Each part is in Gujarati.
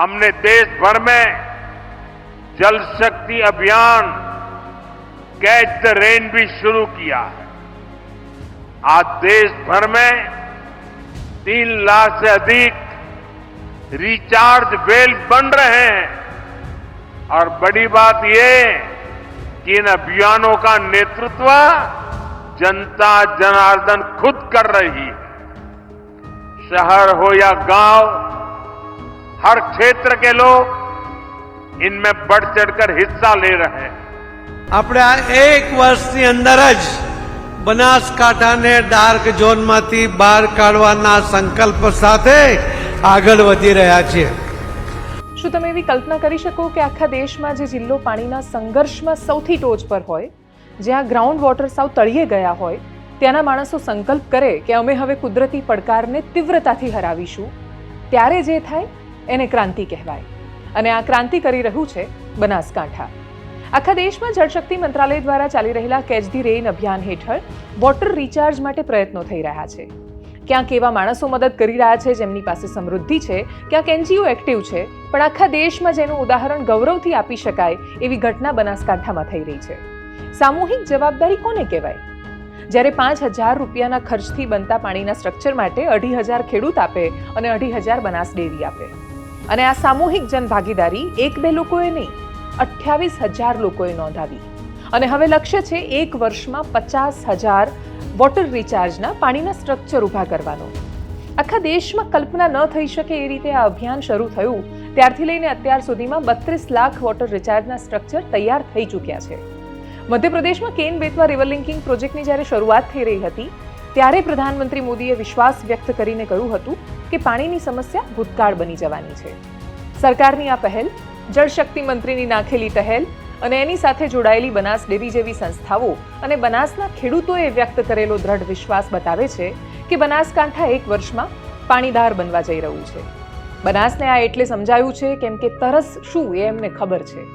हमने देश भर में जल शक्ति अभियान, कैच द रेन भी शुरू किया है। आज देश भर में तीन लाख से अधिक रिचार्ज वेल बन रहे हैं। और बड़ी बात ये कि इन अभियानों का नेतृत्व जनता जनार्दन खुद कर रही है। शहर हो या गाँव हर क्षेत्र के लोग इनमें बढ़ चढ़कर हिस्सा ले रहे हैं આપણે આ એક વર્ષની અંદર જ બનાસકાંઠાને ડાર્ક ઝોનમાંથી બહાર કાઢવાના સંકલ્પ સાથે આગળ વધી રહ્યા છીએ શું તમે એવી કલ્પના કરી શકો કે આખા દેશમાં જે જિલ્લો પાણીના સંઘર્ષમાં સૌથી ટોચ પર હોય જ્યાં ગ્રાઉન્ડ વોટર સાવ તળિયે ગયા હોય ત્યાંના માણસો સંકલ્પ કરે કે અમે હવે કુદરતી પડકારને તીવ્રતાથી હરાવીશું ત્યારે જે થાય એને ક્રાંતિ કહેવાય. અને આ ક્રાંતિ કરી રહ્યું છે બનાસકાંઠા. આખા દેશમાં જળશક્તિ મંત્રાલય દ્વારા ચાલી રહેલા કેચ ધી રેઇન અભિયાન હેઠળ વોટર રિચાર્જ માટે પ્રયત્નો થઈ રહ્યા છે. ક્યાંક એવા માણસો મદદ કરી રહ્યા છે જેમની પાસે સમૃદ્ધિ છે, ક્યાંક એનજીઓ એક્ટિવ છે, પણ આખા દેશમાં જેનું ઉદાહરણ ગૌરવથી આપી શકાય એવી ઘટના બનાસકાંઠામાં થઈ રહી છે. સામૂહિક જવાબદારી કોને કહેવાય? જ્યારે પાંચ હજાર રૂપિયાના ખર્ચથી બનતા પાણીના સ્ટ્રક્ચર માટે અઢી હજાર ખેડૂત આપે અને અઢી હજાર બનાસ ડેરી આપે. અને આ સામૂહિક જનભાગીદારી એક બે લોકોએ નહીં, અઠ્યાવીસ હજાર લોકોએ નોંધાવી. અને હવે લક્ષ્ય છે એક વર્ષમાં પચાસ હજાર વોટર રિચાર્જના પાણીના સ્ટ્રક્ચર ઊભા કરવાનો. આખા દેશમાં કલ્પના ન થઈ શકે એ રીતે આ અભિયાન શરૂ થયું, ત્યારથી લઈને અત્યાર સુધીમાં બત્રીસ લાખ વોટર રિચાર્જના સ્ટ્રક્ચર તૈયાર થઈ ચૂક્યા છે. મધ્યપ્રદેશમાં કેન બેતવા રિવર લિંકિંગ પ્રોજેક્ટની જ્યારે શરૂઆત થઈ રહી હતી ત્યારે પ્રધાનમંત્રી મોદીએ વિશ્વાસ વ્યક્ત કરીને કહ્યું હતું કે પાણીની સમસ્યા ભૂતકાળ બની જવાની છે. સરકારની આ પહેલ જળશક્તિ મંત્રીની નાખેલી પહેલ અને એની સાથે જોડાયેલી બનાસ ડેરી જેવી સંસ્થાઓ અને બનાસના ખેડૂતોએ વ્યક્ત કરેલો દ્રઢ વિશ્વાસ બતાવે છે કે બનાસકાંઠા એક વર્ષમાં પાણીદાર બનવા જઈ રહ્યું છે. બનાસને આ એટલે સમજાયું છે કેમ કે તરસ શું એ એમને ખબર છે.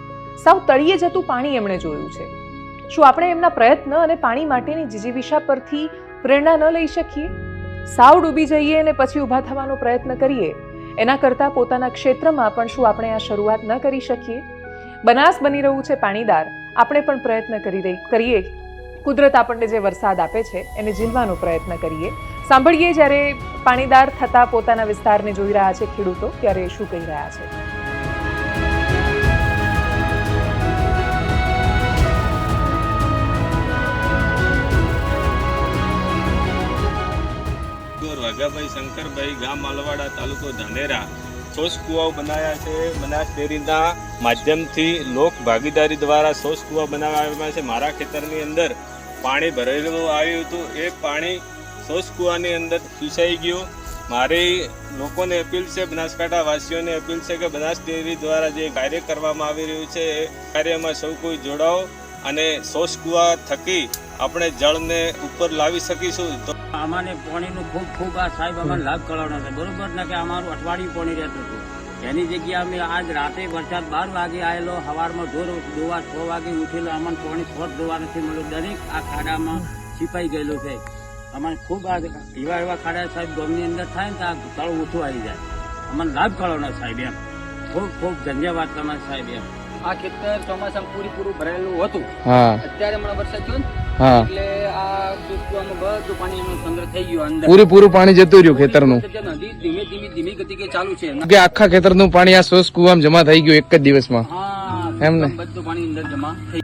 સાવ તળિયે જતું પાણી એમણે જોયું છે. શું આપણે એમના પ્રયત્ન અને પાણી માટેની જીજીવિષા પરથી પ્રેરણા ન લઈ શકીએ? સાવ ડૂબી જઈએ અને પછી ઊભા થવાનો પ્રયત્ન કરીએ. એના કરતાં પોતાના ક્ષેત્રમાં પણ શું આપણે આ શરૂઆત ન કરી શકીએ? બનાસ બની રહ્યું છે પાણીદાર. આપણે પણ પ્રયત્ન કરી રહી, કરીએ. કુદરત આપણને જે વરસાદ આપે છે, એને ઝીલવાનો પ્રયત્ન કરીએ. સાંભળીએ જ્યારે પાણીદાર થતા પોતાના વિસ્તારને જોઈ રહ્યા છે ખેડૂતો, ત્યારે શું કહી રહ્યા છે? શંકરભાઈ ગામ માલવાડા તાલુકો ધાનેરા. શોષ કુવાઓ બનાવ્યા છે. બનાસ ડેરીના માધ્યમથી લોક ભાગીદારી દ્વારા શોષ કુવા બનાવવામાં છે. મારા ખેતરની અંદર પાણી ભરેલું આવ્યું હતું. એ પાણી શોષ કુવાની અંદર ચૂસાઈ ગયું. મારી લોકોને અપીલ છે બનાસકાંઠા વાસીઓને અપીલ છે કે બનાસ ડેરી દ્વારા જે કાર્ય કરવામાં આવી રહ્યું છે, એ કાર્યમાં સૌ કોઈ જોડાઓ અને શોષ કુવા થકી આપણે જળને ઉપર લાવી શકીશું તો અમાને પાણીનું ખૂબ ખૂબ આ સાહેબ અમારે લાભ કરાવવાનો છે. બરોબર ને કે અમારું અઠવાડિયું પાણી રહેતું હતું. એની જગ્યાએ અમે આજ રાતે વરસાદ બાર વાગે આવેલો સવારમાં ઢોર દોવા છ વાગે ઉઠેલો, અમને પાણી ફોટ ધોવા નથી મળ્યું. દરેક આ ખાડામાં છીપાઈ ગયેલું છે. અમારે ખૂબ આ એવા એવા ખાડા સાહેબ ગામની અંદર થાય ને તો આ તળ ઊંચું આવી જાય. અમને લાભ કરાવવાનો સાહેબ એમ. ખૂબ ખૂબ ધન્યવાદ તમારે સાહેબ એમ. આ ખેતર ચોમાસામાં પૂરેપૂરું ભરાયેલું હતું. હા. અત્યારે હમણાં વરસાદ થયો એટલે આ કુવામાં બધું પાણી એનું સંગ્રહ થઈ ગયું અંદર. પૂરેપૂરું પાણી જતું રહ્યું ખેતરનું. ધીમે ધીમે ધીમે ગતિકે ચાલુ છે. કે આખા ખેતરનું પાણી આ સોસ કુવામાં જમા થઈ ગયું એક જ દિવસમાં. હા એમ ને? બધું પાણી અંદર જમા થઈ